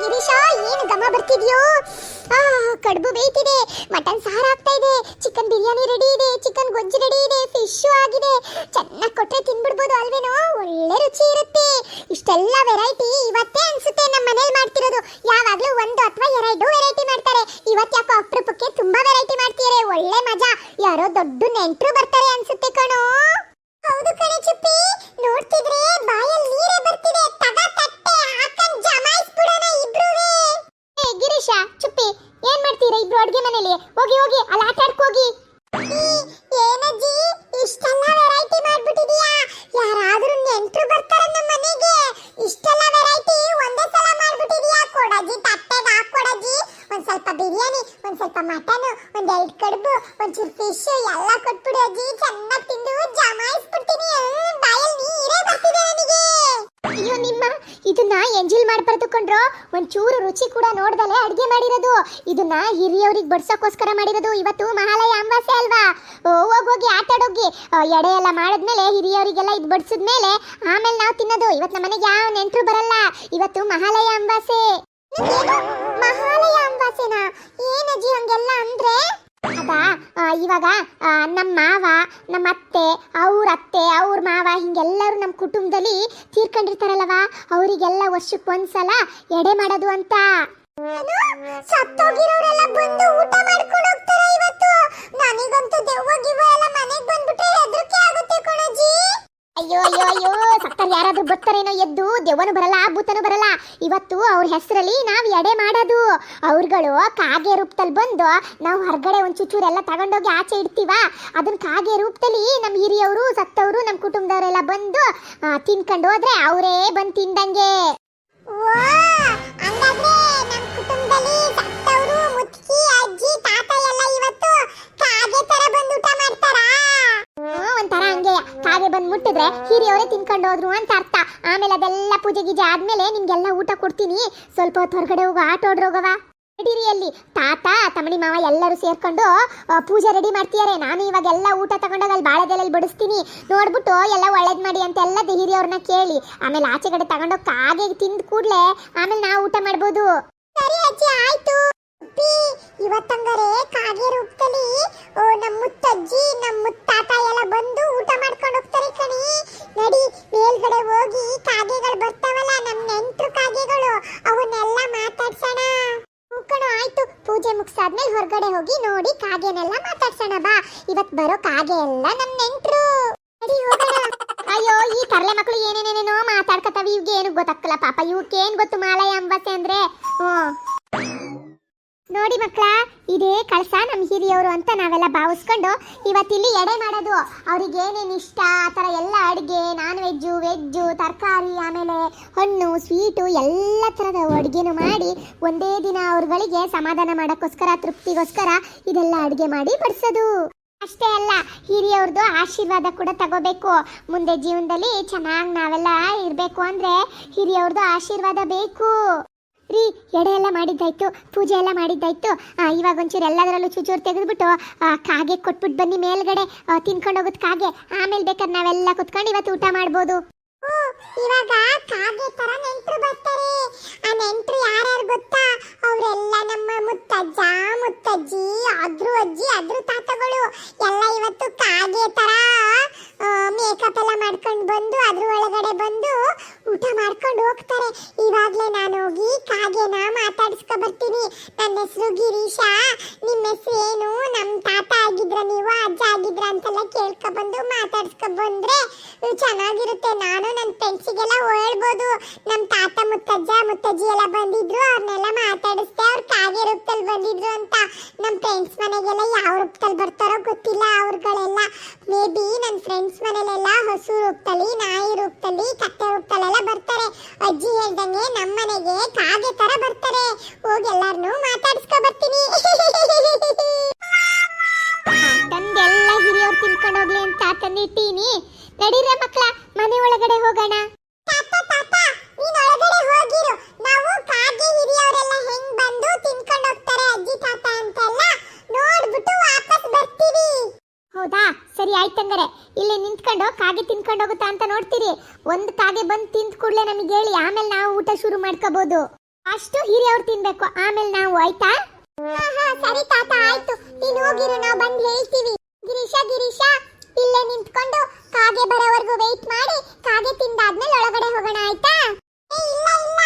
ಗಿರೀಶ, ಏನು ಗಮ ಬರ್ತಿದ್ಯೋ? ಆ, ಕಡುಬು ಬೇಯ್ತಿದೆ, ಮಟನ್ ಸಾರು ಆಗ್ತಾ ಇದೆ ಚಿಕನ್ ಬಿರಿಯಾನಿ ರೆಡಿ ಇದೆ, ಚಿಕನ್ ಗೊಜ್ಜು ರೆಡಿ ಇದೆ ಫಿಶ್ ಆಗಿದೆ. ಚೆನ್ನಾಗಿ ಕೊಟ್ಟರೆ ತಿನ್ಬಿಡ್ಬೋದು ಅಲ್ವೇನೋ? ಒಳ್ಳೆ ರುಚಿ ಇರುತ್ತೆ. ಇಷ್ಟೆಲ್ಲ ವೆರೈಟಿ ಇವತ್ತೇ ಅನ್ಸುತ್ತೆ ನಮ್ಮ ಮನೇಲಿ ಮಾಡ್ತಿರೋದು. ಯಾವಾಗಲೂ ಒಂದು ಅಥವಾ ಎರಡು ವೆರೈಟಿ ಮಾಡ್ತಾರೆ. ಇವತ್ತು ಯಾಕೋ ಅಪರೂಪಕ್ಕೆ ತುಂಬಾ ವೆರೈಟಿ ಮಾಡ್ತಿದ್ದಾರೆ ಒಳ್ಳೆ ಮಜಾ. ಯಾರೋ ದೊಡ್ಡ ನೆಂಟ್ರು ಬರ್ತಾರೆ ಅನ್ಸುತ್ತೆ ಕಣೋ. ಹೌದು ಕಣೆ ಚುಪ್ಪಿ. ನೋಡ್ತಿದ್ರೆ ಬಾಯಲ್ಲಿ ನೀರೇ ಬರ್ತಿದೆ. ತಗ ತಟ್ಟೆ. ಹಾಕಂಡ್ ಜಮಾಯಿಸ್ಬಿಡೋಣ ಇಬ್ರುವೆ. ಏ, ಗಿರೀಶ, ಚುಪ್ಪಿ, ಏನ್ ಮಾಡ್ತೀರಾ ಇಬ್ರು ಅಡ್ಗೆ ಮನೇಲಿ? ಹೋಗಿ ಹೋಗಿ, ಅಲ್ಲಿ ಆಟ ಆಡ್ಕೋಗಿ ಏನಜ್ಜಿ, ಇಷ್ಟೆಲ್ಲ ವೆರೈಟಿ ಮಾಡ್ಬಿಟ್ಟಿದೀಯಾ? ಯಾರಾದ್ರೂ ನೆಂಟ್ರು ಬರ್ತಾರೆ ನಮ್ಮ ಮನೆಗೆ. ಇಷ್ಟೆಲ್ಲ ವೆರೈಟಿ ಒಂದೇ ಸಲ ಮಾಡ್ಬಿಟ್ಟಿದೀಯಾ? ಕೊಡಜ್ಜಿ, ತಟ್ಟೆಗೆ ಹಾಕೊಡಜ್ಜಿ ಒಂದ್ ಸ್ವಲ್ಪ ಬಿರಿಯಾನಿ ಒಂದ್ ಸ್ವಲ್ಪ ಮಟನ್ ಒಂದ್ ಎರಡ್ ಕಡುಬು ಒಂಚೂರು ಫಿಶ್ ಎಲ್ಲ ಕೊಟ್ಬಿಡು ಅಜ್ಜಿ. ಚೆನ್ನಾಗಿ ತಿಂದು ಜಮಾಯಿಸ್ಬಿಡ್ತೀನಿ. ಬಾಯಲ್ಲಿ ಬರ್ತಿದೆ ನನಗೆ. ಅಯ್ಯೋ ನಿಮ್ಮ ಇದನ್ನ ಎಂಜಿಲ್ ಮಾಡ್ಬಾರ್ದು ಕೊಂಡ್ರು ಒಂಚೂರು ರುಚಿ ಕೂಡ ನೋಡ್ದಲೆ ಅಡ್ಗೆ ಮಾಡಿರೋದು. ಇದನ್ನ ಹಿರಿಯವ್ರಿಗೆ ಬಡ್ಸೋಕ್ಕೋಸ್ಕರ ಮಾಡಿರೋದು. ಇವತ್ತು ಮಹಾಲಯ ಅಮಾವಾಸ್ಯೆ ಅಲ್ವಾ? ಹೋಗ್ ಹೋಗಿ ಆಟ ಆಡೋಗಿ. ಆ, ಎಡೆ ಎಲ್ಲ ಮಾಡಿದ್ಮೇಲೆ ಹಿರಿಯವರಿಗೆಲ್ಲ ಇದು ಬಡ್ಸಿದ್ಮೇಲೆ ಆಮೇಲೆ ನಾವು ತಿನ್ನೋದು. ಇವತ್ತು ನಮ್ಮ ಯಾವ ನೆಂಟರು ಬರಲ್ಲ. ಇವತ್ತು ಮಹಾಲಯ ಅಮಾವಾಸ್ಯೆ. ಮಹಾಲಯ ಏನ್ ಏನಜ್ಜಿ ಹಂಗೆಲ್ಲ ಅಂದ್ರೆ? ಇವಾಗ ನಮ್ಮ ಮಾವ, ನಮ್ಮ ಅತ್ತೆ, ಅವ್ರ ಅತ್ತೆ, ಅವ್ರ ಮಾವ ಹಿಂಗೆಲ್ಲರೂ ನಮ್ಮ ಕುಟುಂಬದಲ್ಲಿ ತೀರ್ಕೊಂಡಿರ್ತಾರಲ್ಲವ? ಅವರಿಗೆಲ್ಲ ವರ್ಷಕ್ಕೆ ಒಂದ್ಸಲ ಎಡೆ ಮಾಡೋದು ಅಂತ. ಸತ್ತೋಗಿರೋರೆಲ್ಲ ಬಂದು ಊಟ ಬರ್ತಾರೇನೋ ಎದ್ದು ದೆವ್ವನು ಬರಲ್ಲ, ಭೂತನು ಬರಲ್ಲ, ಇವತ್ತು ಅವ್ರ ಹೆಸರಲ್ಲಿ ನಾವು ಎಡೆ ಮಾಡೋದು. ಅವ್ರುಗಳು ಕಾಗೆ ರೂಪದಲ್ಲಿ ಬಂದು ನಾವು ಹೊರಗಡೆ ಒಂದು ಚುಚ್ಚೂರೆಲ್ಲ ತಗೊಂಡೋಗಿ ಆಚೆ ಇಡ್ತೀವ? ಅದನ್ನ ಕಾಗೆ ರೂಪದಲ್ಲಿ ನಮ್ಮ ಹಿರಿಯವರು, ಸತ್ತವರು ನಮ್ಮ ಕುಟುಂಬದವರೆಲ್ಲ ಬಂದು ತಿನ್ಕೊಂಡು ಹೋದ್ರೆ ಅವರೇ ಬಂದು ತಿಂದಂಗೆ. ಕಾಗೆ ಬಂದು ಮುಟ್ಟಿದ್ರೆ ಹಿರಿಯವರೇ ತಿನ್ಕೊಂಡು ಹೋದ್ರು ಅಂತ ಅರ್ಥ. ಆಮೇಲೆ ಅದೆಲ್ಲ ಪೂಜೆ ಗೀಜೆ ಆದ್ಮೇಲೆ ನಿಮ್ಗೆಲ್ಲ ಊಟ ಕೊಡ್ತೀನಿ. ಸ್ವಲ್ಪ ಹೊತ್ತು ಹೊರಗಡೆ ಹೋಗೋ, ಆಟ ಹೋಗವಾ ರೆಡಿರಿಯಲ್ಲಿ ತಾತ ತಮಣಿ ಮಾವ ಎಲ್ಲರೂ ಸೇರ್ಕೊಂಡು ಪೂಜೆ ರೆಡಿ ಮಾಡ್ತಿದ್ದಾರೆ ನಾನು ಇವಾಗ ಎಲ್ಲ ಊಟ ತಗೊಂಡೋಗ ಅಲ್ಲಿ ಬಾಳೆದೆಲೆಯಲ್ಲಿ ಬಡಿಸ್ತೀನಿ. ನೋಡ್ಬಿಟ್ಟು ಎಲ್ಲ ಒಳ್ಳೇದ್ ಮಾಡಿ ಅಂತ ಎಲ್ಲ ಹಿರಿಯವ್ರನ್ನ ಕೇಳಿ. ಆಮೇಲೆ ಆಚೆ ಕಡೆ ತಗೊಂಡೋಗಿ ಕಾಗೆ ತಿಂದ ಕೂಡ್ಲೆ ಆಮೇಲೆ ನಾವು ಊಟ ಮಾಡ್ಬೋದು. ಸರಿ ಅಜ್ಜಿ, ಆಯ್ತು. ಇವತ್ತಂಗಾರೆ ಕಾಗೆ ರೂಪದಲ್ಲಿ ನಮ್ಮ ಮುತ್ತಜ್ಜಿ ಬರೋ ಕಾಗೆ ಎಲ್ಲ ನಮ್ಮ ನೆಂಟ್ರು ಅಯ್ಯೋ, ಈ ತರಲೆ ಮಕ್ಕಳು ಏನೇನೇನೇನೋ ಮಾತಾಡ್ಕತಾವ ಇವ್ಗೆ ಏನು ಗೊತ್ತಾಗ್ತಿಲ್ಲ ಪಾಪ. ಇವಕ್ಕೆ ಏನ್ ಗೊತ್ತು ಮಾಲಯ ಅಂಬತ್ತೆ ಅಂದ್ರೆ? ನೋಡಿ ಮಕ್ಕಳ ಇದೇ ಕಳಸ ನಮ್ಮ ಹಿರಿಯವರು ಅಂತ ನಾವೆಲ್ಲ ಭಾವಿಸ್ಕೊಂಡು ಇವತ್ತಿಲ್ಲಿ ಎಡೆ ಮಾಡೋದು. ಅವ್ರಿಗೆ ಏನೇನು ಇಷ್ಟ, ಆ ಥರ ಎಲ್ಲ ಅಡುಗೆ ನಾನ್ ವೆಜ್ಜು ವೆಜ್ಜು ತರಕಾರಿ, ಆಮೇಲೆ ಹಣ್ಣು ಸ್ವೀಟು ಎಲ್ಲ ಥರದ ಅಡುಗೆನೂ ಮಾಡಿ ಒಂದೇ ದಿನ ಅವ್ರುಗಳಿಗೆ ಸಮಾಧಾನ ಮಾಡೋಕ್ಕೋಸ್ಕರ, ತೃಪ್ತಿಗೋಸ್ಕರ ಇದೆಲ್ಲ ಅಡುಗೆ ಮಾಡಿ ಬಡಿಸೋದು. ಅಷ್ಟೇ ಅಲ್ಲ ಹಿರಿಯವ್ರದ್ದು ಆಶೀರ್ವಾದ ಕೂಡ ತಗೋಬೇಕು. ಮುಂದೆ ಜೀವನದಲ್ಲಿ ಚೆನ್ನಾಗಿ ನಾವೆಲ್ಲ ಇರಬೇಕು ಅಂದರೆ ಹಿರಿಯವ್ರದ್ದು ಆಶೀರ್ವಾದ ಬೇಕು. ರೀ, ಎಡೆ ಎಲ್ಲ ಮಾಡಿದ್ದಾಯ್ತು, ಪೂಜೆ ಎಲ್ಲ ಮಾಡಿದ್ದಾಯ್ತು. ಇವಾಗ ಒಂಚೂರು ಎಲ್ಲದರಲ್ಲೂ ಚೂಚೂರು ತೆಗೆದ್ಬಿಟ್ಟು ಕಾಗೆ ಕೊಟ್ಬಿಟ್ಟು ಬನ್ನಿ ಮೇಲ್ಗಡೆ ತಿನ್ಕೊಂಡು ಹೋಗೋದು ಕಾಗೆ. ಆಮೇಲೆ ಬೇಕಾದ್ರೆ ನಾವೆಲ್ಲ ಕುತ್ಕೊಂಡು ಇವತ್ತು ಊಟ ಮಾಡ್ಬೋದು. ಇವಾಗ ಕಾಗೆ ತರ ನೆಂಟ್ರು ಬರ್ತಾರೆ. ಆ ನೆಂಟ್ರು ಯಾರ್ಯಾರು ಗೊತ್ತಾ? ಅವರೆಲ್ಲ ನಮ್ಮ ಮುತ್ತಜ್ಜ, ಮುತ್ತಜ್ಜಿ, ಅದ್ರು ಅಜ್ಜಿ, ಅದ್ರು ತಾತಗಳು. ಎಲ್ಲ ಇವತ್ತು ಕಾಗೆ ತರ ಮೇಕಪ್ ಎಲ್ಲ ಮಾಡ್ಕೊಂಡು ಬಂದು, ಅದ್ರ ಒಳಗಡೆ ಬಂದು ಊಟ ಮಾಡ್ಕೊಂಡು ಹೋಗ್ತಾರೆ. ಇವಾಗ್ಲೇ ನಾನು ಹೋಗಿ ಕಾಗೆನ ಮಾತಾಡಿಸ್ಕೊ ಬರ್ತೀನಿ. ನನ್ನ ಹೆಸರು ಗಿರೀಶ. ನಿಮ್ಮ ಹೆಸರು ಏನು? ನಮ್ಮ ತಾತ ಆಗಿದ್ರ ನೀವು, ಅಜ್ಜ ಆಗಿದ್ರ ಅಂತೆಲ್ಲ ಕೇಳ್ಕೊ ಬಂದು ಮಾತಾಡಿಸ್ಕೊ ಬಂದ್ರೆ, ಚೆನ್ನಾಗಿರುತ್ತೆ. ನಾನು ನನ್ನ ಫ್ರೆಂಡ್ಸಿಗೆಲ್ಲ ಹೇಳ್ಬೋದು ನಮ್ಮ ತಾತ ಮುತ್ತಜ್ಜ, ಮುತ್ತಜ್ಜಿ ಎಲ್ಲ ಬಂದಿದ್ರು, ಅವ್ರನ್ನೆಲ್ಲ ಮಾತಾಡಿಸ್ದೆ, ಅವ್ರು ಕಾಗೆ ರೂಪದಲ್ಲಿ ಬಂದಿದ್ರು ಅಂತ. ನಮ್ಮ ಫ್ರೆಂಡ್ಸ್ ಮನೆಗೆಲ್ಲ ಯಾವ ರೂಪದಲ್ಲಿ ಬರ್ತಾರೋ ಗೊತ್ತಿಲ್ಲ. ಅವ್ರುಗಳೆಲ್ಲ ಮೇ ಬಿ ನನ್ನ ಫ್ರೆಂಡ್ಸ್ ಮನೇಲೆಲ್ಲ ಹಸು ರೂಪದಲ್ಲಿ, ನಾಯಿ ರೂಪದಲ್ಲಿ, ಕತ್ತೆ ರೂಪದಲ್ಲೆಲ್ಲ ಬರ್ತಾರೆ. ಅಜ್ಜಿ ಹೇಳ್ದಂಗೆ ನಮ್ಮ ಮನೆಗೆ ಕಾಗೆ ತರ ಬರ್ತಾರೆ. ಹೋಗಿ ಎಲ್ಲಾರನ್ನೂ ಮಾತಾಡಿಸ್ಕೊ ಬರ್ತೀನಿ. ತಂದೆಲ್ಲ ಹಿರಿಯವ್ರು ತಿನ್ಕೊಂಡು ಹೋಗ್ಲಿ ಅಂತ ತಂದಿಟ್ಟೀನಿ. ನಡೀರ ತಿನ್ಕೊಂಡು ಹೋಗುತ್ತಾ ಅಂತ ನೋಡ್ತೀರಿ. ಒಂದು ತಾಗೆ ಬಂದು ತಿಂದ ಕೂಡಲೇ ನಮಗೆ ಹೇಳಿ, ಆಮೇಲೆ ನಾವು ಊಟ ಶುರು ಮಾಡ್ಕೋಬಹುದು ಅಷ್ಟು ಹಿರಿಯವ್ರು ತಿನ್ಬೇಕು. ಆಮೇಲೆ ನಾವು, ಆಯ್ತಾ? ಸರಿ ತಾತ, ಆಯ್ತು. ನೀನು ಹೋಗಿರು, ನಾವು ಬಂದು ಹೇಳ್ತೀವಿ. ಗಿರೀಶ ಗಿರೀಶ, ಇಲ್ಲೇ ನಿಂತ್ಕೊಂಡು ಕಾಗೆ ಬರೋವರೆಗೂ ವೆಯ್ಟ್ ಮಾಡಿ. ಕಾಗೆ ತಿಂದಾದ್ಮೇಲೆ ಒಳಗಡೆ ಹೋಗೋಣ, ಆಯ್ತಾ? ಇಲ್ಲ ಇಲ್ಲ.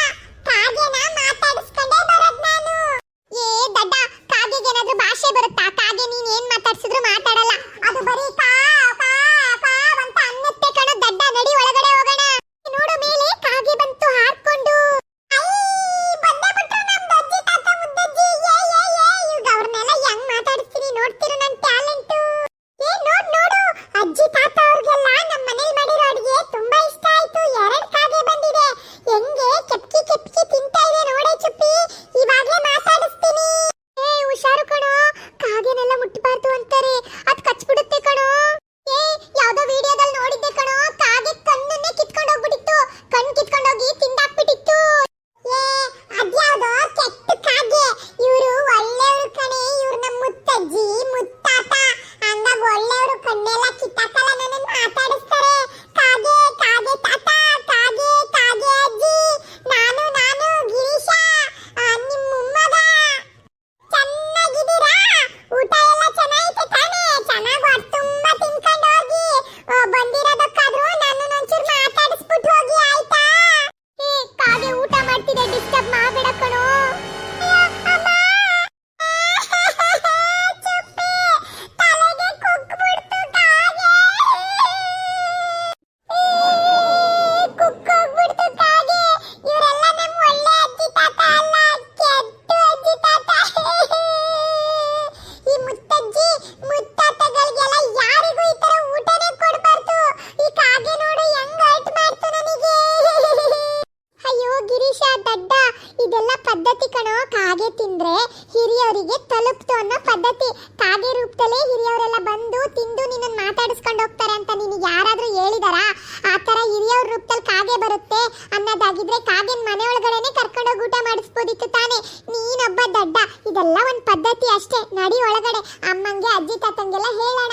ಪದ್ಧತಿ, ಕಾಗೆ ರೂಪದಲ್ಲೇ ಹಿರಿಯವರೆಲ್ಲ ಬಂದು ತಿಂದು ನಿನ್ನನ್ನು ಮಾತಾಡಿಸ್ಕೊಂಡು ಹೋಗ್ತಾರೆ ಅಂತ ನೀನು ಯಾರಾದರೂ ಹೇಳಿದಾರಾ? ಆ ಥರ ಹಿರಿಯವ್ರ ರೂಪದಲ್ಲಿ ಕಾಗೆ ಬರುತ್ತೆ. ಅನ್ನೋದಾಗಿದ್ರೆ ಕಾಗೆನ ಮನೆ ಒಳಗಡೆನೆ ಕರ್ಕೊಂಡೋಗಿ ಊಟ ಮಾಡಿಸ್ಬೋದಿತ್ತು ತಾನೆ. ನೀನೊಬ್ಬ ದಡ್ಡ. ಇದೆಲ್ಲ ಒಂದು ಪದ್ಧತಿ ಅಷ್ಟೇ. ನಡಿ ಒಳಗಡೆ. ಅಮ್ಮಂಗೆ, ಅಜ್ಜಿ, ತಾತಂಗೆಲ್ಲ ಹೇಳೋಣ.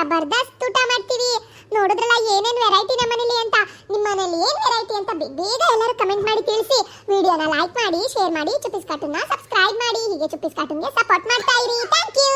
ಜಬರ್ದಸ್ತ್ ಊಟ ಮಾಡ್ತೀವಿ. ನೋಡಿದ್ರಲ್ಲ ಏನೇನು ವೆರೈಟಿ ನಮ್ಮ ಅಂತ. ನಿಮ್ಮ ಮನೇಲಿ ಏನು ವೆರೈಟಿ ಅಂತ ಬೇಗ ಎಲ್ಲರೂ ಕಮೆಂಟ್ ಮಾಡಿ ತಿಳಿಸಿ. ವಿಡಿಯೋನ ಲೈಕ್ ಮಾಡಿ ಶೇರ್ ಮಾಡಿ ಚುಪ್ಪಿಸ್ ಕಾರ್ಟೂನ್ನ ಸಬ್ಸ್ಕ್ರೈಬ್ ಮಾಡಿ. ಹೀಗೆ ಚುಪ್ಪಿಸ್ ಕಾರ್ಟೂನ್ಗೆ ಸಪೋರ್ಟ್ ಮಾಡ್ತಾ ಇರಿ. Thank you